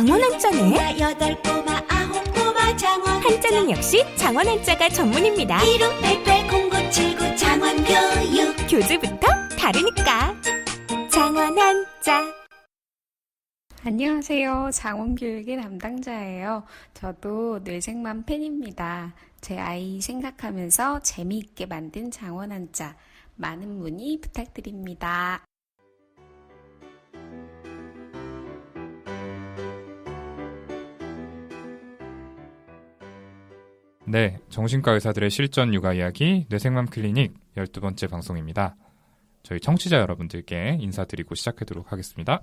장원 한자네. 여덟 꼬마 아홉 꼬마 장원 한자는 역시 장원 한자가 전문입니다. 1588 0979 장원 교육 교재부터 다르니까. 장원 한자. 안녕하세요. 장원교육의 담당자예요. 저도 뇌생맘 팬입니다. 제 아이 생각하면서 재미있게 만든 장원 한자 많은 문의 부탁드립니다. 네, 정신과 의사들의 실전 육아 이야기 뇌생맘 클리닉 12번째 방송입니다. 저희 청취자 여러분들께 인사드리고 시작하도록 하겠습니다.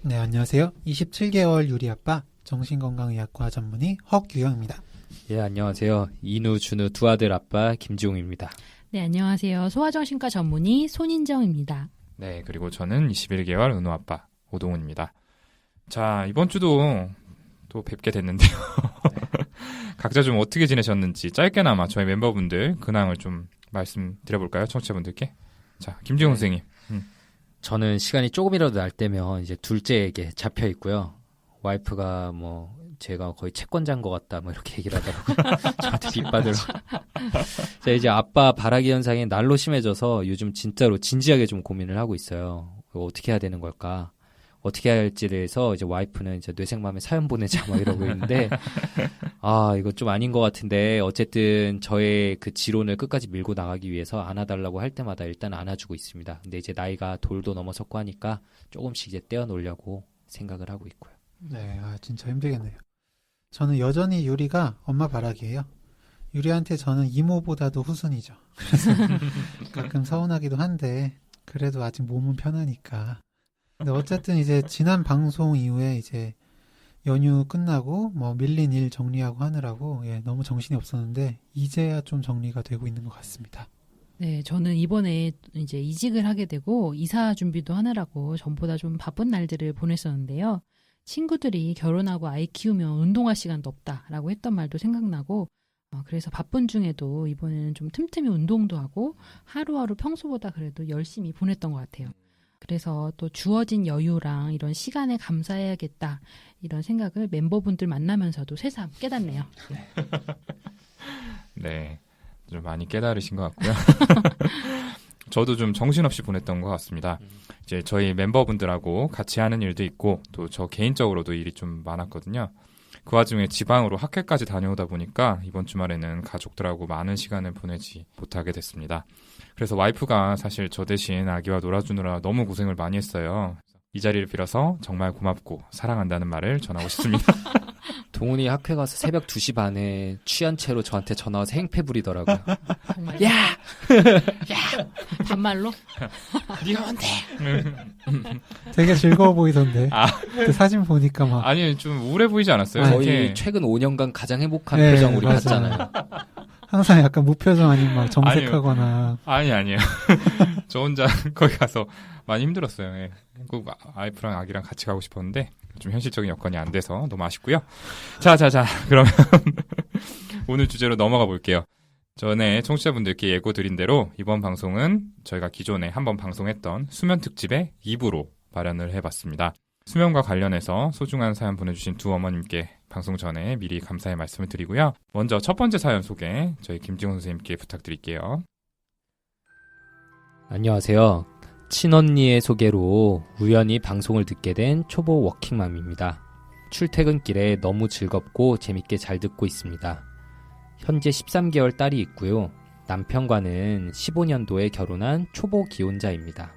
네, 안녕하세요. 27개월 유리 아빠 정신건강의학과 전문의 헉유영입니다. 예, 안녕하세요. 이누, 준우 두 아들 아빠 김지웅입니다. 네, 안녕하세요. 소아정신과 전문의 손인정입니다. 네, 그리고 저는 21개월 은호 아빠 오동훈입니다. 자, 이번 주도 또 뵙게 됐는데요. 각자 좀 어떻게 지내셨는지 짧게나마 저희 멤버분들 근황을 좀 말씀드려볼까요? 청취자분들께. 자, 김지웅 네. 선생님. 저는 시간이 조금이라도 날 때면 이제 둘째에게 잡혀 있고요. 와이프가 뭐 제가 거의 채권자인 것 같다 뭐 이렇게 얘기를 하더라고요. 저한테 뒷받으로. 자, 이제 아빠 바라기 현상이 날로 심해져서 요즘 진짜로 진지하게 좀 고민을 하고 있어요. 이거 어떻게 해야 되는 걸까? 어떻게 해야 할지에 대해서 이제 와이프는 이제 뇌생맘에 사연 보내자 막 이러고 있는데 아 이거 좀 아닌 것 같은데 어쨌든 저의 그 지론을 끝까지 밀고 나가기 위해서 안아달라고 할 때마다 일단 안아주고 있습니다. 근데 이제 나이가 돌도 넘어섰고 하니까 조금씩 이제 떼어놓으려고 생각을 하고 있고요. 네, 아, 진짜 힘들겠네요. 저는 여전히 유리가 엄마 바라기예요. 유리한테 저는 이모보다도 후순이죠. 그래서 가끔 서운하기도 한데 그래도 아직 몸은 편하니까. 근데 어쨌든 이제 지난 방송 이후에 이제 연휴 끝나고 뭐 밀린 일 정리하고 하느라고 예, 너무 정신이 없었는데 이제야 좀 정리가 되고 있는 것 같습니다. 네, 저는 이번에 이제 이직을 하게 되고 이사 준비도 하느라고 전보다 좀 바쁜 날들을 보냈었는데요. 친구들이 결혼하고 아이 키우면 운동할 시간도 없다라고 했던 말도 생각나고 어, 그래서 바쁜 중에도 이번에는 좀 틈틈이 운동도 하고 하루하루 평소보다 그래도 열심히 보냈던 것 같아요. 그래서 또 주어진 여유랑 이런 시간에 감사해야겠다 이런 생각을 멤버분들 만나면서도 새삼 깨닫네요. 네. 좀 많이 깨달으신 것 같고요. 저도 좀 정신없이 보냈던 것 같습니다. 이제 저희 멤버분들하고 같이 하는 일도 있고 또 저 개인적으로도 일이 좀 많았거든요. 그 와중에 지방으로 학회까지 다녀오다 보니까 이번 주말에는 가족들하고 많은 시간을 보내지 못하게 됐습니다. 그래서 와이프가 사실 저 대신 아기와 놀아주느라 너무 고생을 많이 했어요. 이 자리를 빌어서 정말 고맙고 사랑한다는 말을 전하고 싶습니다. 동훈이 학회 가서 새벽 2시 반에 취한 채로 저한테 전화 와서 행패 부리더라고요. 정말 야! 반말로 네가 뭔데? 되게 즐거워 보이던데. 아. 그 사진 보니까 막 아니 좀 우울해 보이지 않았어요? 거의 이렇게 최근 5년간 가장 행복한 네, 표정 우리 맞아요. 봤잖아요. 항상 약간 무표정 아니면 막 정색하거나 아니 아니에요. 저 혼자 거기 가서 많이 힘들었어요. 예. 꼭 아- 아이프랑 아기랑 같이 가고 싶었는데 좀 현실적인 여건이 안 돼서 너무 아쉽고요. 자, 자, 자. 그러면 오늘 주제로 넘어가 볼게요. 전에 청취자분들께 예고 드린 대로 이번 방송은 저희가 기존에 한번 방송했던 수면 특집의 2부로 마련을 해봤습니다. 수면과 관련해서 소중한 사연 보내주신 두 어머님께 방송 전에 미리 감사의 말씀을 드리고요. 먼저 첫 번째 사연 소개 저희 김지훈 선생님께 부탁드릴게요. 안녕하세요. 친언니의 소개로 우연히 방송을 듣게 된 초보 워킹맘입니다. 출퇴근길에 너무 즐겁고 재밌게 잘 듣고 있습니다. 현재 13개월 딸이 있고요. 남편과는 15년도에 결혼한 초보 기혼자입니다.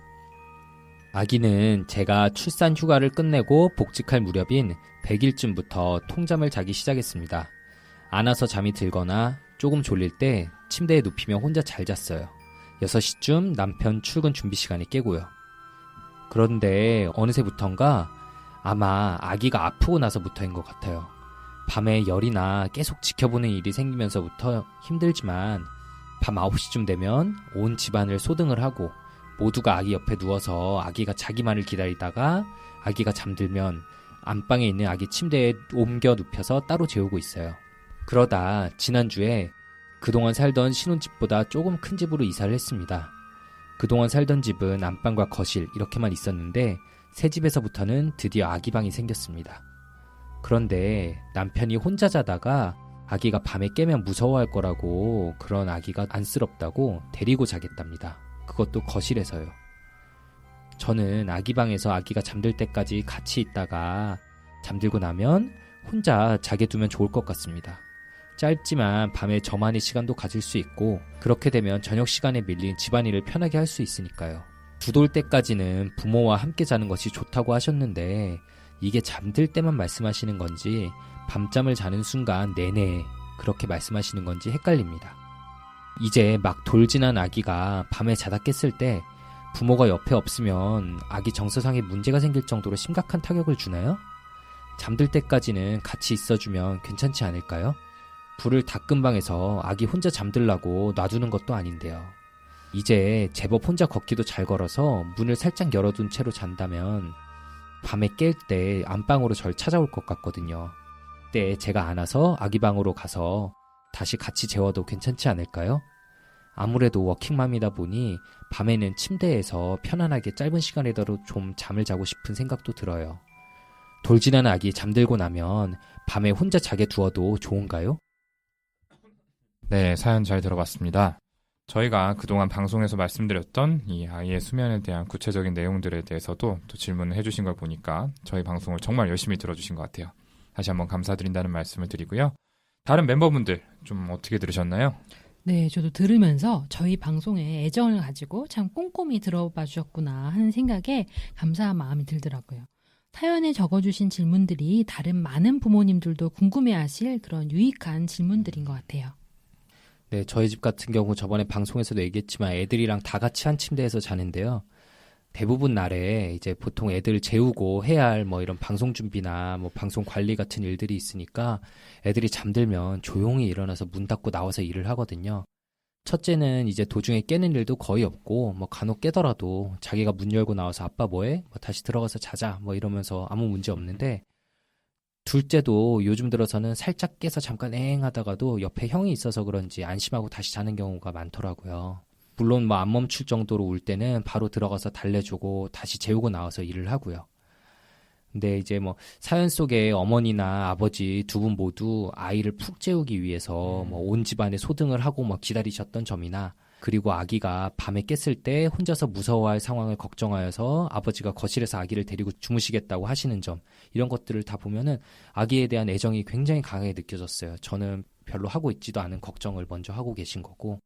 아기는 제가 출산 휴가를 끝내고 복직할 무렵인 100일쯤부터 통잠을 자기 시작했습니다. 안아서 잠이 들거나 조금 졸릴 때 침대에 눕히며 혼자 잘 잤어요. 6시쯤 남편 출근 준비 시간에 깨고요. 그런데 어느새부턴가 아마 아기가 아프고 나서부터인 것 같아요. 밤에 열이나 계속 지켜보는 일이 생기면서부터 힘들지만 밤 9시쯤 되면 온 집안을 소등을 하고 모두가 아기 옆에 누워서 아기가 자기만을 기다리다가 아기가 잠들면 안방에 있는 아기 침대에 옮겨 눕혀서 따로 재우고 있어요. 그러다 지난주에 그동안 살던 신혼집보다 조금 큰 집으로 이사를 했습니다. 그동안 살던 집은 안방과 거실 이렇게만 있었는데 새 집에서부터는 드디어 아기 방이 생겼습니다. 그런데 남편이 혼자 자다가 아기가 밤에 깨면 무서워할 거라고 그런 아기가 안쓰럽다고 데리고 자겠답니다. 그것도 거실에서요. 저는 아기 방에서 아기가 잠들 때까지 같이 있다가 잠들고 나면 혼자 자게 두면 좋을 것 같습니다. 짧지만 밤에 저만의 시간도 가질 수 있고 그렇게 되면 저녁 시간에 밀린 집안일을 편하게 할 수 있으니까요. 두돌 때까지는 부모와 함께 자는 것이 좋다고 하셨는데 이게 잠들 때만 말씀하시는 건지 밤잠을 자는 순간 내내 그렇게 말씀하시는 건지 헷갈립니다. 이제 막 돌진한 아기가 밤에 자다 깼을 때 부모가 옆에 없으면 아기 정서상에 문제가 생길 정도로 심각한 타격을 주나요? 잠들 때까지는 같이 있어주면 괜찮지 않을까요? 불을 다끈 방에서 아기 혼자 잠들라고 놔두는 것도 아닌데요. 이제 제법 혼자 걷기도 잘 걸어서 문을 살짝 열어둔 채로 잔다면 밤에 깰 때 안방으로 절 찾아올 것 같거든요. 그때 제가 안아서 아기 방으로 가서 다시 같이 재워도 괜찮지 않을까요? 아무래도 워킹맘이다 보니 밤에는 침대에서 편안하게 짧은 시간이라도 좀 잠을 자고 싶은 생각도 들어요. 돌진한 아기 잠들고 나면 밤에 혼자 자게 두어도 좋은가요? 네, 사연 잘 들어봤습니다. 저희가 그동안 방송에서 말씀드렸던 이 아이의 수면에 대한 구체적인 내용들에 대해서도 또 질문을 해주신 걸 보니까 저희 방송을 정말 열심히 들어주신 것 같아요. 다시 한번 감사드린다는 말씀을 드리고요. 다른 멤버분들 좀 어떻게 들으셨나요? 네, 저도 들으면서 저희 방송에 애정을 가지고 참 꼼꼼히 들어봐 주셨구나 하는 생각에 감사한 마음이 들더라고요. 사연에 적어주신 질문들이 다른 많은 부모님들도 궁금해하실 그런 유익한 질문들인 것 같아요. 네, 저희 집 같은 경우 저번에 방송에서도 얘기했지만 애들이랑 다 같이 한 침대에서 자는데요. 대부분 날에 이제 보통 애들 재우고 해야 할 뭐 이런 방송 준비나 뭐 방송 관리 같은 일들이 있으니까 애들이 잠들면 조용히 일어나서 문 닫고 나와서 일을 하거든요. 첫째는 이제 도중에 깨는 일도 거의 없고 뭐 간혹 깨더라도 자기가 문 열고 나와서 아빠 뭐해? 뭐 다시 들어가서 자자 뭐 이러면서 아무 문제 없는데 둘째도 요즘 들어서는 살짝 깨서 잠깐 엥 하다가도 옆에 형이 있어서 그런지 안심하고 다시 자는 경우가 많더라고요. 물론 뭐 안 멈출 정도로 울 때는 바로 들어가서 달래주고 다시 재우고 나와서 일을 하고요. 근데 이제 뭐 사연 속에 어머니나 아버지 두 분 모두 아이를 푹 재우기 위해서 뭐 온 집안에 소등을 하고 뭐 기다리셨던 점이나 그리고 아기가 밤에 깼을 때 혼자서 무서워할 상황을 걱정하여서 아버지가 거실에서 아기를 데리고 주무시겠다고 하시는 점 이런 것들을 다 보면은 아기에 대한 애정이 굉장히 강하게 느껴졌어요. 저는 별로 하고 있지도 않은 걱정을 먼저 하고 계신 거고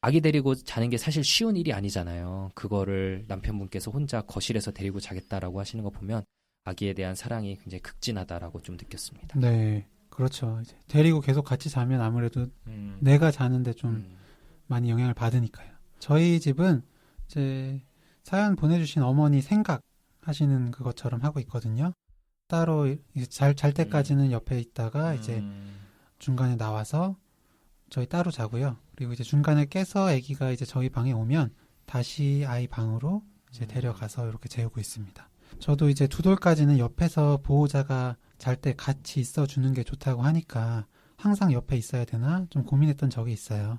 아기 데리고 자는 게 사실 쉬운 일이 아니잖아요. 그거를 남편분께서 혼자 거실에서 데리고 자겠다라고 하시는 거 보면 아기에 대한 사랑이 굉장히 극진하다라고 좀 느꼈습니다. 네, 그렇죠. 이제 데리고 계속 같이 자면 아무래도 음, 내가 자는데 좀 음. 많이 영향을 받으니까요. 저희 집은 이제 사연 보내주신 어머니 생각 하시는 그것처럼 하고 있거든요. 따로 잘, 잘 때까지는 옆에 있다가 이제 음, 중간에 나와서 저희 따로 자고요. 그리고 이제 중간에 깨서 아기가 이제 저희 방에 오면 다시 아이 방으로 이제 데려가서 이렇게 재우고 있습니다. 저도 이제 두 돌까지는 옆에서 보호자가 잘 때 같이 있어 주는 게 좋다고 하니까 항상 옆에 있어야 되나 좀 고민했던 적이 있어요.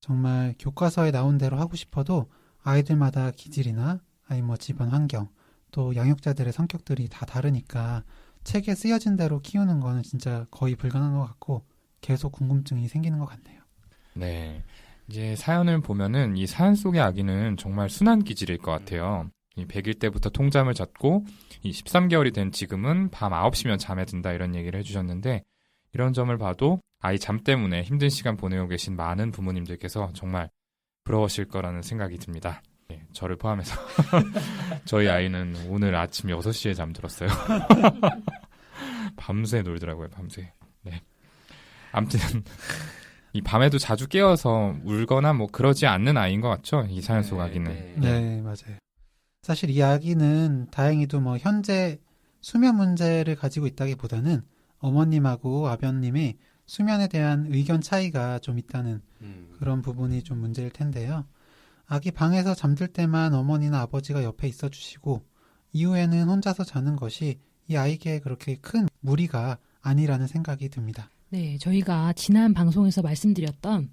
정말 교과서에 나온 대로 하고 싶어도 아이들마다 기질이나 아니 뭐 집안 환경 또 양육자들의 성격들이 다 다르니까 책에 쓰여진 대로 키우는 거는 진짜 거의 불가능한 것 같고 계속 궁금증이 생기는 것 같네요. 네. 이제 사연을 보면은 이 사연 속의 아기는 정말 순한 기질일 것 같아요. 이 100일 때부터 통잠을 잤고 이 13개월이 된 지금은 밤 9시면 잠에 든다 이런 얘기를 해주셨는데 이런 점을 봐도 아이 잠 때문에 힘든 시간 보내고 계신 많은 부모님들께서 정말 부러우실 거라는 생각이 듭니다. 네, 저를 포함해서 저희 아이는 오늘 아침 6시에 잠들었어요. 밤새 놀더라고요, 밤새. 네. 아무튼 이 밤에도 자주 깨어서 울거나 뭐 그러지 않는 아이인 것 같죠? 이 사연 속 아기는. 네, 맞아요. 사실 이 아기는 다행히도 뭐 현재 수면 문제를 가지고 있다기보다는 어머님하고 아버님의 수면에 대한 의견 차이가 좀 있다는 음. 그런 부분이 좀 문제일 텐데요. 아기 방에서 잠들 때만 어머니나 아버지가 옆에 있어 주시고 이후에는 혼자서 자는 것이 이 아이에게 그렇게 큰 무리가 아니라는 생각이 듭니다. 네, 저희가 지난 방송에서 말씀드렸던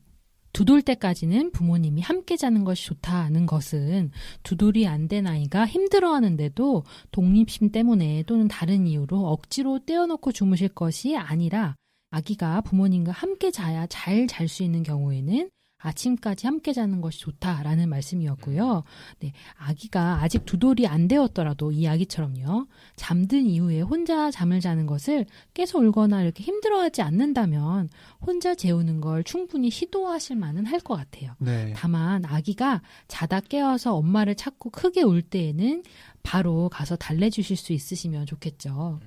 두돌 때까지는 부모님이 함께 자는 것이 좋다는 것은 두 돌이 안 된 아이가 힘들어하는데도 독립심 때문에 또는 다른 이유로 억지로 떼어놓고 주무실 것이 아니라 아기가 부모님과 함께 자야 잘 잘 수 있는 경우에는 아침까지 함께 자는 것이 좋다라는 말씀이었고요. 네, 아기가 아직 두 돌이 안 되었더라도 이 아기처럼요. 잠든 이후에 혼자 잠을 자는 것을 깨서 울거나 이렇게 힘들어하지 않는다면 혼자 재우는 걸 충분히 시도하실 만은 할 것 같아요. 네. 다만 아기가 자다 깨어서 엄마를 찾고 크게 울 때에는 바로 가서 달래주실 수 있으시면 좋겠죠.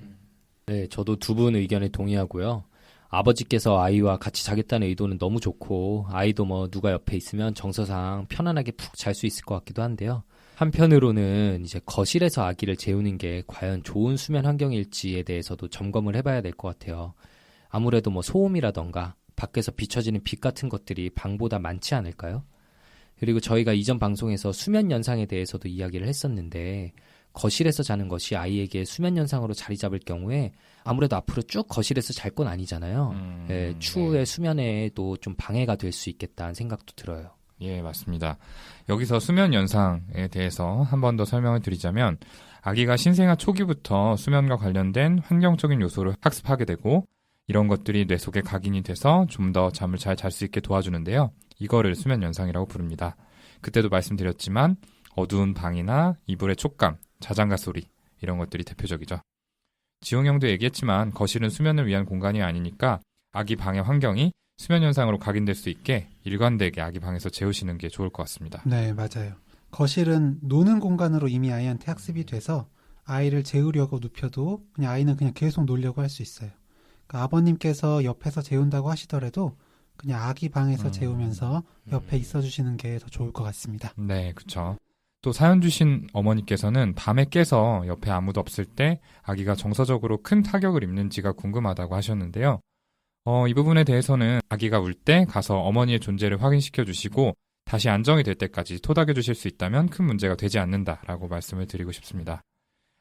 네, 저도 두 분 의견에 동의하고요. 아버지께서 아이와 같이 자겠다는 의도는 너무 좋고 아이도 뭐 누가 옆에 있으면 정서상 편안하게 푹 잘 수 있을 것 같기도 한데요. 한편으로는 이제 거실에서 아기를 재우는 게 과연 좋은 수면 환경일지에 대해서도 점검을 해봐야 될 것 같아요. 아무래도 뭐 소음이라던가 밖에서 비춰지는 빛 같은 것들이 방보다 많지 않을까요? 그리고 저희가 이전 방송에서 수면 연상에 대해서도 이야기를 했었는데 거실에서 자는 것이 아이에게 수면 연상으로 자리 잡을 경우에 아무래도 앞으로 쭉 거실에서 잘 건 아니잖아요. 음, 예, 추후에 수면에도 좀 방해가 될 수 있겠다는 생각도 들어요. 예, 맞습니다. 여기서 수면 연상에 대해서 한 번 더 설명을 드리자면 아기가 신생아 초기부터 수면과 관련된 환경적인 요소를 학습하게 되고 이런 것들이 뇌 속에 각인이 돼서 좀 더 잠을 잘 잘 수 있게 도와주는데요. 이거를 수면 연상이라고 부릅니다. 그때도 말씀드렸지만 어두운 방이나 이불의 촉감, 자장가 소리 이런 것들이 대표적이죠. 지용 형도 얘기했지만 거실은 수면을 위한 공간이 아니니까 아기 방의 환경이 수면 현상으로 각인될 수 있게 일관되게 아기 방에서 재우시는 게 좋을 것 같습니다. 네, 맞아요. 거실은 노는 공간으로 이미 아이한테 학습이 돼서 아이를 재우려고 눕혀도 그냥 아이는 그냥 계속 놀려고 할 수 있어요. 그러니까 아버님께서 옆에서 재운다고 하시더라도 그냥 아기 방에서 음. 재우면서 옆에 있어 주시는 게 더 좋을 것 같습니다. 네, 그쵸. 또 사연 주신 어머니께서는 밤에 깨서 옆에 아무도 없을 때 아기가 정서적으로 큰 타격을 입는지가 궁금하다고 하셨는데요. 어, 이 부분에 대해서는 아기가 울 때 가서 어머니의 존재를 확인시켜 주시고 다시 안정이 될 때까지 토닥여 주실 수 있다면 큰 문제가 되지 않는다라고 말씀을 드리고 싶습니다.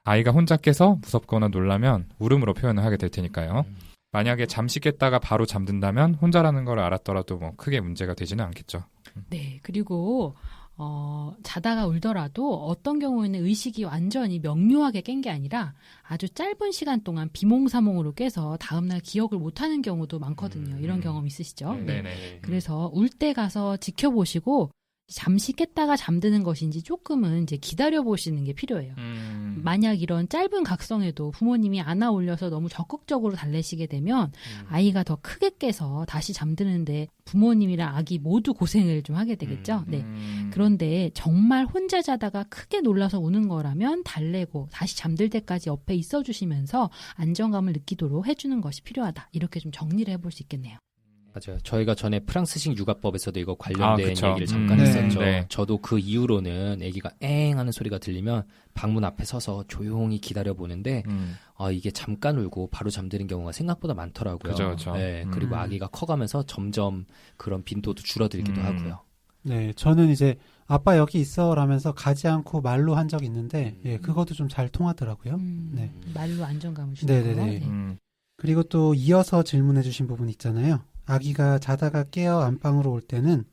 아이가 혼자 깨서 무섭거나 놀라면 울음으로 표현을 하게 될 테니까요. 만약에 잠시 깼다가 바로 잠든다면 혼자라는 걸 알았더라도 뭐 크게 문제가 되지는 않겠죠. 네, 그리고 어, 자다가 울더라도 어떤 경우에는 의식이 완전히 명료하게 깬 게 아니라 아주 짧은 시간 동안 비몽사몽으로 깨서 다음날 기억을 못하는 경우도 많거든요. 음. 이런 경험 있으시죠? 네. 네네. 그래서 울 때 가서 지켜보시고 잠시 깼다가 잠드는 것인지 조금은 이제 기다려 보시는 게 필요해요. 음. 만약 이런 짧은 각성에도 부모님이 안아 올려서 너무 적극적으로 달래시게 되면 음. 아이가 더 크게 깨서 다시 잠드는데 부모님이랑 아기 모두 고생을 좀 하게 되겠죠. 네. 음. 그런데 정말 혼자 자다가 크게 놀라서 우는 거라면 달래고 다시 잠들 때까지 옆에 있어 주시면서 안정감을 느끼도록 해주는 것이 필요하다. 이렇게 좀 정리를 해볼 수 있겠네요. 맞아요. 저희가 전에 프랑스식 육아법에서도 이거 관련된 아. 얘기를 잠깐 음, 했었죠. 네. 저도 그 이후로는 아기가 엥 하는 소리가 들리면 방문 앞에 서서 조용히 기다려 보는데 음. 아, 이게 잠깐 울고 바로 잠드는 경우가 생각보다 많더라고요. 그죠, 그죠. 네, 음. 그리고 아기가 커가면서 점점 그런 빈도도 줄어들기도 음. 하고요. 네, 저는 이제 아빠 여기 있어 라면서 가지 않고 말로 한적 있는데 예, 그것도 좀 잘 통하더라고요. 음, 네. 말로 안정감을 주는 거. 네네네. 네. 음. 그리고 또 이어서 질문해 주신 부분 있잖아요. 아기가 자다가 깨어 안방으로 올 때는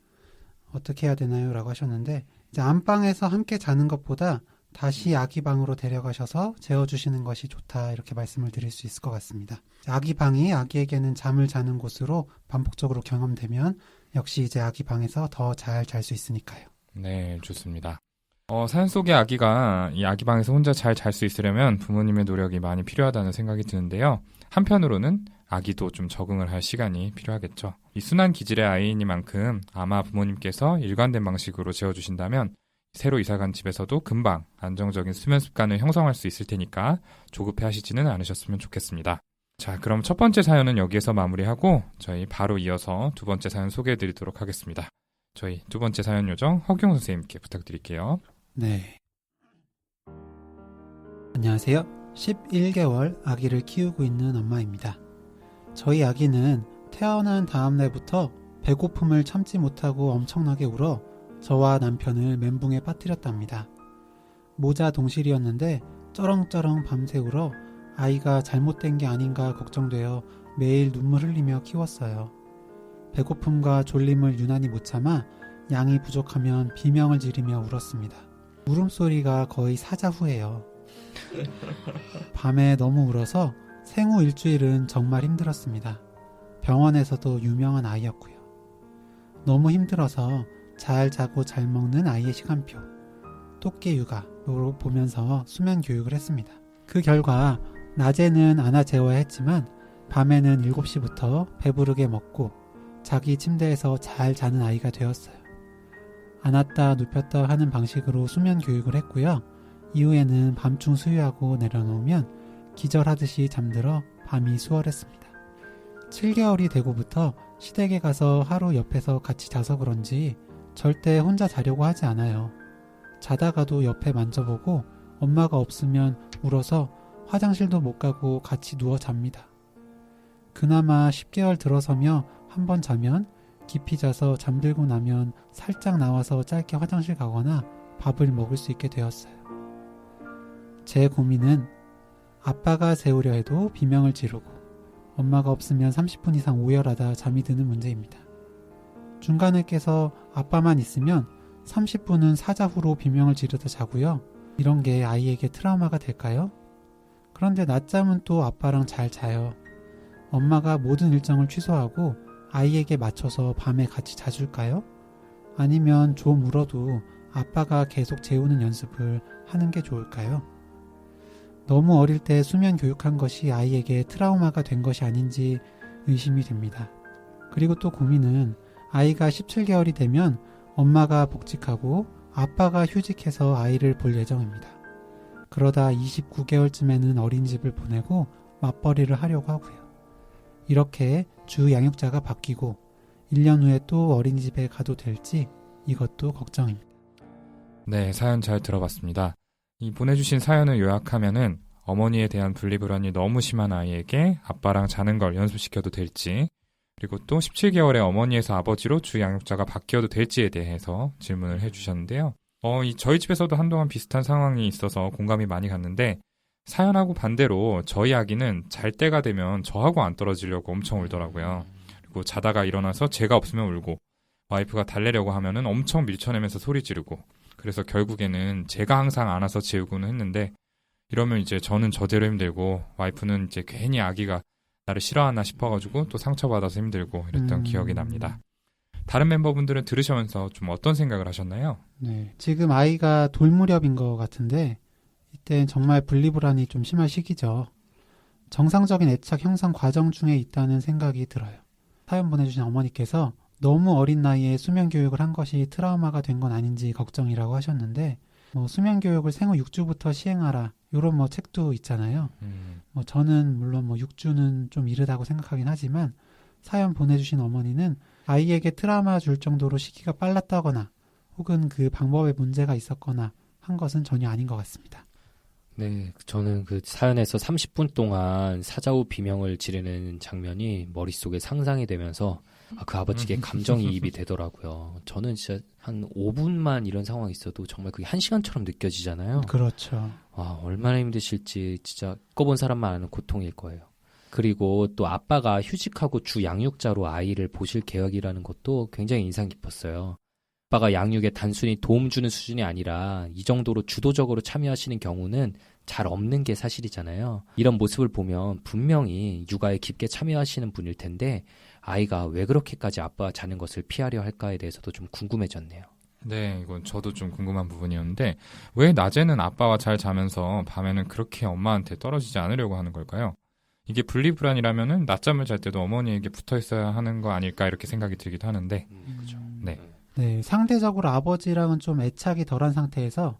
어떻게 해야 되나요? 라고 하셨는데 이제 안방에서 함께 자는 것보다 다시 아기 방으로 데려가셔서 재워주시는 것이 좋다 이렇게 말씀을 드릴 수 있을 것 같습니다. 아기 방이 아기에게는 잠을 자는 곳으로 반복적으로 경험되면 역시 이제 아기 방에서 더 잘 잘 수 있으니까요. 네, 좋습니다. 어, 사연 속의 아기가 이 아기 방에서 혼자 잘 잘 수 있으려면 부모님의 노력이 많이 필요하다는 생각이 드는데요. 한편으로는 아기도 좀 적응을 할 시간이 필요하겠죠. 이 순한 기질의 아이이니만큼 아마 부모님께서 일관된 방식으로 재워주신다면 새로 이사간 집에서도 금방 안정적인 수면 습관을 형성할 수 있을 테니까 조급해 하시지는 않으셨으면 좋겠습니다. 자, 그럼 첫 번째 사연은 여기에서 마무리하고 저희 바로 이어서 두 번째 사연 소개해 드리도록 하겠습니다. 저희 두 번째 사연 요정 허경 선생님께 부탁드릴게요. 네. 안녕하세요. 11개월 아기를 키우고 있는 엄마입니다. 저희 아기는 태어난 다음 날부터 배고픔을 참지 못하고 엄청나게 울어 저와 남편을 멘붕에 빠뜨렸답니다. 모자 동실이었는데 쩌렁쩌렁 밤새 울어 아이가 잘못된 게 아닌가 걱정되어 매일 눈물 흘리며 키웠어요. 배고픔과 졸림을 유난히 못 참아 양이 부족하면 비명을 지르며 울었습니다. 울음소리가 거의 사자 후예요. 밤에 너무 울어서 생후 일주일은 정말 힘들었습니다. 병원에서도 유명한 아이였고요. 너무 힘들어서 잘 자고 잘 먹는 아이의 시간표, 똑개 육아로 보면서 수면 교육을 했습니다. 그 결과 낮에는 안아 재워야 했지만 밤에는 7시부터 배부르게 먹고 자기 침대에서 잘 자는 아이가 되었어요. 안았다 눕혔다 하는 방식으로 수면 교육을 했고요. 이후에는 밤중 수유하고 내려놓으면 기절하듯이 잠들어 밤이 수월했습니다. 7개월이 되고부터 시댁에 가서 하루 옆에서 같이 자서 그런지 절대 혼자 자려고 하지 않아요. 자다가도 옆에 만져보고 엄마가 없으면 울어서 화장실도 못 가고 같이 누워 잡니다. 그나마 10개월 들어서며 한 번 자면 깊이 자서 잠들고 나면 살짝 나와서 짧게 화장실 가거나 밥을 먹을 수 있게 되었어요. 제 고민은 아빠가 재우려 해도 비명을 지르고 엄마가 없으면 30분 이상 오열하다 잠이 드는 문제입니다. 중간에 깨서 아빠만 있으면 30분은 사자후로 비명을 지르다 자고요. 이런 게 아이에게 트라우마가 될까요? 그런데 낮잠은 또 아빠랑 잘 자요. 엄마가 모든 일정을 취소하고 아이에게 맞춰서 밤에 같이 자줄까요? 아니면 좀 울어도 아빠가 계속 재우는 연습을 하는 게 좋을까요? 너무 어릴 때 수면 교육한 것이 아이에게 트라우마가 된 것이 아닌지 의심이 됩니다. 그리고 또 고민은 아이가 17개월이 되면 엄마가 복직하고 아빠가 휴직해서 아이를 볼 예정입니다. 그러다 29개월쯤에는 어린이집을 보내고 맞벌이를 하려고 하고요. 이렇게 주 양육자가 바뀌고 1년 후에 또 어린이집에 가도 될지 이것도 걱정입니다. 네, 사연 잘 들어봤습니다. 이 보내주신 사연을 요약하면은 어머니에 대한 분리불안이 너무 심한 아이에게 아빠랑 자는 걸 연습시켜도 될지, 그리고 또 17개월의 어머니에서 아버지로 주 양육자가 바뀌어도 될지에 대해서 질문을 해주셨는데요. 어, 이 저희 집에서도 한동안 비슷한 상황이 있어서 공감이 많이 갔는데, 사연하고 반대로 저희 아기는 잘 때가 되면 저하고 안 떨어지려고 엄청 울더라고요. 그리고 자다가 일어나서 제가 없으면 울고, 와이프가 달래려고 하면은 엄청 밀쳐내면서 소리 지르고, 그래서 결국에는 제가 항상 안아서 재우고는 했는데 이러면 이제 저는 저대로 힘들고 와이프는 이제 괜히 아기가 나를 싫어하나 싶어가지고 또 상처받아서 힘들고 이랬던 음. 기억이 납니다. 다른 멤버분들은 들으시면서 좀 어떤 생각을 하셨나요? 네, 지금 아이가 돌 무렵인 것 같은데 이때 정말 분리불안이 좀 심할 시기죠. 정상적인 애착 형성 과정 중에 있다는 생각이 들어요. 사연 보내주신 어머니께서 너무 어린 나이에 수면 교육을 한 것이 트라우마가 된 건 아닌지 걱정이라고 하셨는데 뭐 수면 교육을 생후 6주부터 시행하라 이런 뭐 책도 있잖아요. 음, 뭐 저는 물론 뭐 6주는 좀 이르다고 생각하긴 하지만 사연 보내주신 어머니는 아이에게 트라우마 줄 정도로 시기가 빨랐다거나 혹은 그 방법에 문제가 있었거나 한 것은 전혀 아닌 것 같습니다. 네, 저는 그 사연에서 30분 동안 사자후 비명을 지르는 장면이 머릿속에 상상이 되면서 아, 그 아버지께 감정이입이 되더라고요. 저는 진짜 한 5분만 이런 상황이 있어도 정말 그게 한 시간처럼 느껴지잖아요. 그렇죠. 와, 얼마나 힘드실지 진짜 겪어본 사람만 아는 고통일 거예요. 그리고 또 아빠가 휴직하고 주 양육자로 아이를 보실 계획이라는 것도 굉장히 인상 깊었어요. 아빠가 양육에 단순히 도움 주는 수준이 아니라 이 정도로 주도적으로 참여하시는 경우는 잘 없는 게 사실이잖아요. 이런 모습을 보면 분명히 육아에 깊게 참여하시는 분일 텐데 아이가 왜 그렇게까지 아빠와 자는 것을 피하려 할까에 대해서도 좀 궁금해졌네요. 네, 이건 저도 좀 궁금한 부분이었는데 왜 낮에는 아빠와 잘 자면서 밤에는 그렇게 엄마한테 떨어지지 않으려고 하는 걸까요? 이게 분리불안이라면은 낮잠을 잘 때도 어머니에게 붙어 있어야 하는 거 아닐까 이렇게 생각이 들기도 하는데 그죠. 네. 네, 상대적으로 아버지랑은 좀 애착이 덜한 상태에서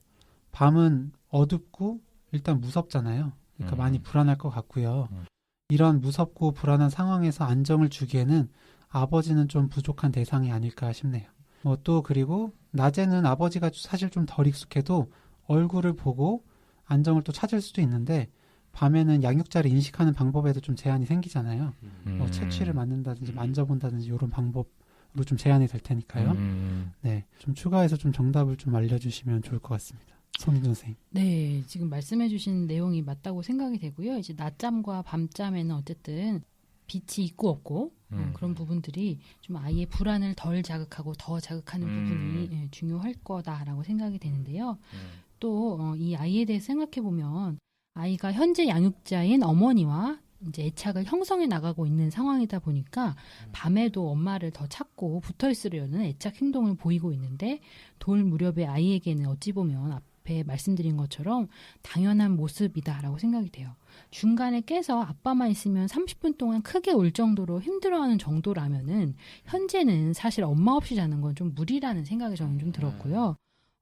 밤은 어둡고 일단 무섭잖아요. 그러니까 음. 많이 불안할 것 같고요. 음. 이런 무섭고 불안한 상황에서 안정을 주기에는 아버지는 좀 부족한 대상이 아닐까 싶네요. 뭐 또 그리고 낮에는 아버지가 사실 좀 덜 익숙해도 얼굴을 보고 안정을 또 찾을 수도 있는데 밤에는 양육자를 인식하는 방법에도 좀 제한이 생기잖아요. 뭐 음. 채취를 맞는다든지 만져본다든지 이런 방법으로 좀 제한이 될 테니까요. 음, 네, 좀 추가해서 좀 정답을 좀 알려주시면 좋을 것 같습니다. 손민정 선생님. 네, 지금 말씀해주신 내용이 맞다고 생각이 되고요. 이제 낮잠과 밤잠에는 어쨌든 빛이 있고 없고 어, 음. 그런 부분들이 좀 아이의 불안을 덜 자극하고 더 자극하는 음. 부분이 예, 중요할 거다라고 생각이 되는데요. 음. 또 어, 이 아이에 대해 생각해 보면 아이가 현재 양육자인 어머니와 이제 애착을 형성해 나가고 있는 상황이다 보니까 밤에도 엄마를 더 찾고 붙어 있으려는 애착 행동을 보이고 있는데 돌 무렵의 아이에게는 어찌 보면 앞에 말씀드린 것처럼 당연한 모습이다라고 생각이 돼요. 중간에 깨서 아빠만 있으면 30분 동안 크게 울 정도로 힘들어하는 정도라면은 현재는 사실 엄마 없이 자는 건 좀 무리라는 생각이 저는 좀 들었고요.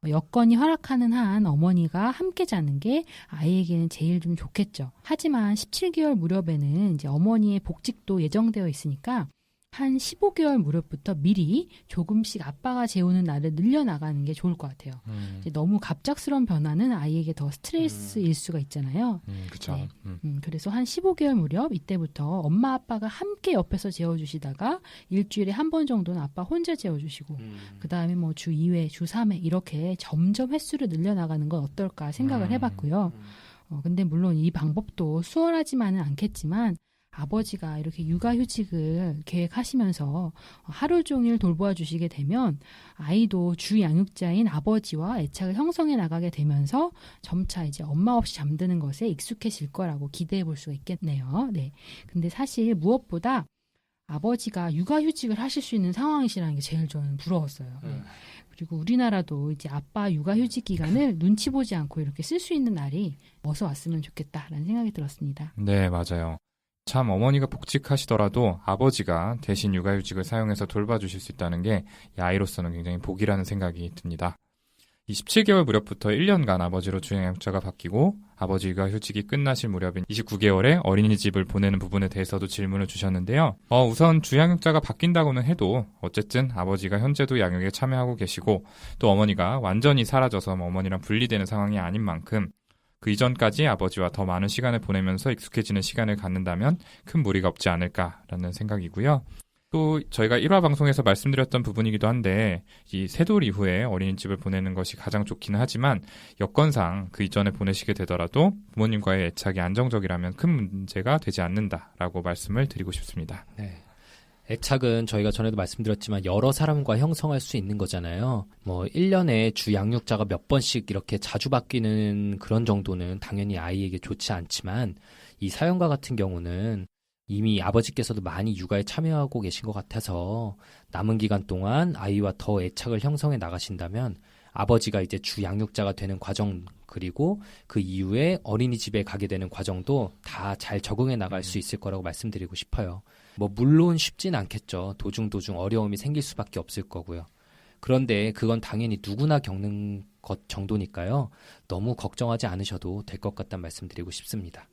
어, 여건이 허락하는 한 어머니가 함께 자는 게 아이에게는 제일 좀 좋겠죠. 하지만 17개월 무렵에는 이제 어머니의 복직도 예정되어 있으니까 한 15개월 무렵부터 미리 조금씩 아빠가 재우는 날을 늘려나가는 게 좋을 것 같아요. 음. 너무 갑작스러운 변화는 아이에게 더 스트레스일 수가 있잖아요. 음, 그쵸. 네. 음. 음, 그래서 한 15개월 무렵 이때부터 엄마 아빠가 함께 옆에서 재워주시다가 일주일에 한 번 정도는 아빠 혼자 재워주시고 그 다음에 뭐 주 2회, 주 3회 이렇게 점점 횟수를 늘려나가는 건 어떨까 생각을 음. 해봤고요. 어, 근데 물론 이 방법도 수월하지만은 않겠지만 아버지가 이렇게 육아휴직을 계획하시면서 하루 종일 돌보아 주시게 되면 아이도 주 양육자인 아버지와 애착을 형성해 나가게 되면서 점차 이제 엄마 없이 잠드는 것에 익숙해질 거라고 기대해 볼 수가 있겠네요. 네. 근데 사실 무엇보다 아버지가 육아휴직을 하실 수 있는 상황이시라는 게 제일 저는 부러웠어요. 네. 그리고 우리나라도 이제 아빠 육아휴직 기간을 눈치 보지 않고 이렇게 쓸 수 있는 날이 어서 왔으면 좋겠다라는 생각이 들었습니다. 네, 맞아요. 참 어머니가 복직하시더라도 아버지가 대신 육아휴직을 사용해서 돌봐주실 수 있다는 게이 아이로서는 굉장히 복이라는 생각이 듭니다. 이 17개월 무렵부터 1년간 아버지로 주양육자가 바뀌고 아버지 육아휴직이 끝나실 무렵인 29개월에 어린이집을 보내는 부분에 대해서도 질문을 주셨는데요. 어, 우선 주양육자가 바뀐다고는 해도 어쨌든 아버지가 현재도 양육에 참여하고 계시고 또 어머니가 완전히 사라져서 뭐 어머니랑 분리되는 상황이 아닌 만큼 그 이전까지 아버지와 더 많은 시간을 보내면서 익숙해지는 시간을 갖는다면 큰 무리가 없지 않을까라는 생각이고요. 또 저희가 1화 방송에서 말씀드렸던 부분이기도 한데 이 세돌 이후에 어린이집을 보내는 것이 가장 좋기는 하지만 여건상 그 이전에 보내시게 되더라도 부모님과의 애착이 안정적이라면 큰 문제가 되지 않는다라고 말씀을 드리고 싶습니다. 네. 애착은 저희가 전에도 말씀드렸지만 여러 사람과 형성할 수 있는 거잖아요. 뭐 1년에 주 양육자가 몇 번씩 이렇게 자주 바뀌는 그런 정도는 당연히 아이에게 좋지 않지만 이 사연과 같은 경우는 이미 아버지께서도 많이 육아에 참여하고 계신 것 같아서 남은 기간 동안 아이와 더 애착을 형성해 나가신다면 아버지가 이제 주 양육자가 되는 과정 그리고 그 이후에 어린이집에 가게 되는 과정도 다 잘 적응해 나갈 수 있을 거라고 말씀드리고 싶어요. 뭐 물론 쉽진 않겠죠. 도중 도중 어려움이 생길 수밖에 없을 거고요. 그런데 그건 당연히 누구나 겪는 것 정도니까요. 너무 걱정하지 않으셔도 될 것 같다는 말씀드리고 싶습니다.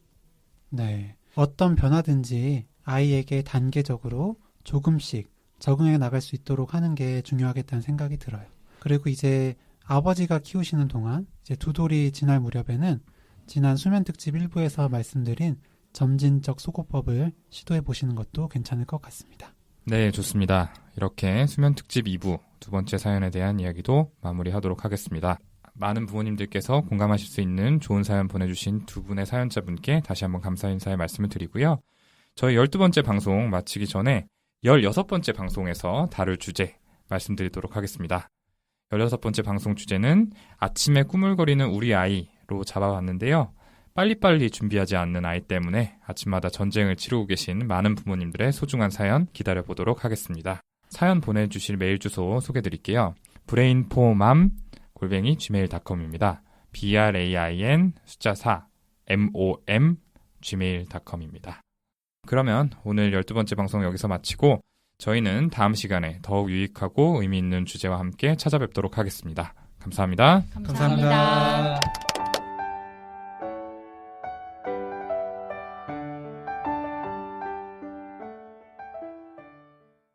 네. 어떤 변화든지 아이에게 단계적으로 조금씩 적응해 나갈 수 있도록 하는 게 중요하겠다는 생각이 들어요. 그리고 이제 아버지가 키우시는 동안 이제 두 돌이 지날 무렵에는 지난 수면 특집 1부에서 말씀드린 점진적 소거법을 시도해 보시는 것도 괜찮을 것 같습니다. 네, 좋습니다. 이렇게 수면 특집 2부 두 번째 사연에 대한 이야기도 마무리하도록 하겠습니다. 많은 부모님들께서 공감하실 수 있는 좋은 사연 보내주신 두 분의 사연자분께 다시 한번 감사 인사의 말씀을 드리고요. 저희 12번째 방송 마치기 전에 16번째 방송에서 다룰 주제 말씀드리도록 하겠습니다. 16번째 방송 주제는 아침에 꾸물거리는 우리 아이로 잡아봤는데요. 빨리빨리 준비하지 않는 아이 때문에 아침마다 전쟁을 치르고 계신 많은 부모님들의 소중한 사연 기다려보도록 하겠습니다. 사연 보내주실 메일 주소 소개드릴게요. brainformam 골뱅이 gmail.com입니다. brain 숫자 4 mom gmail.com입니다. 그러면 오늘 12번째 방송 여기서 마치고 저희는 다음 시간에 더욱 유익하고 의미 있는 주제와 함께 찾아뵙도록 하겠습니다. 감사합니다. 감사합니다. 감사합니다.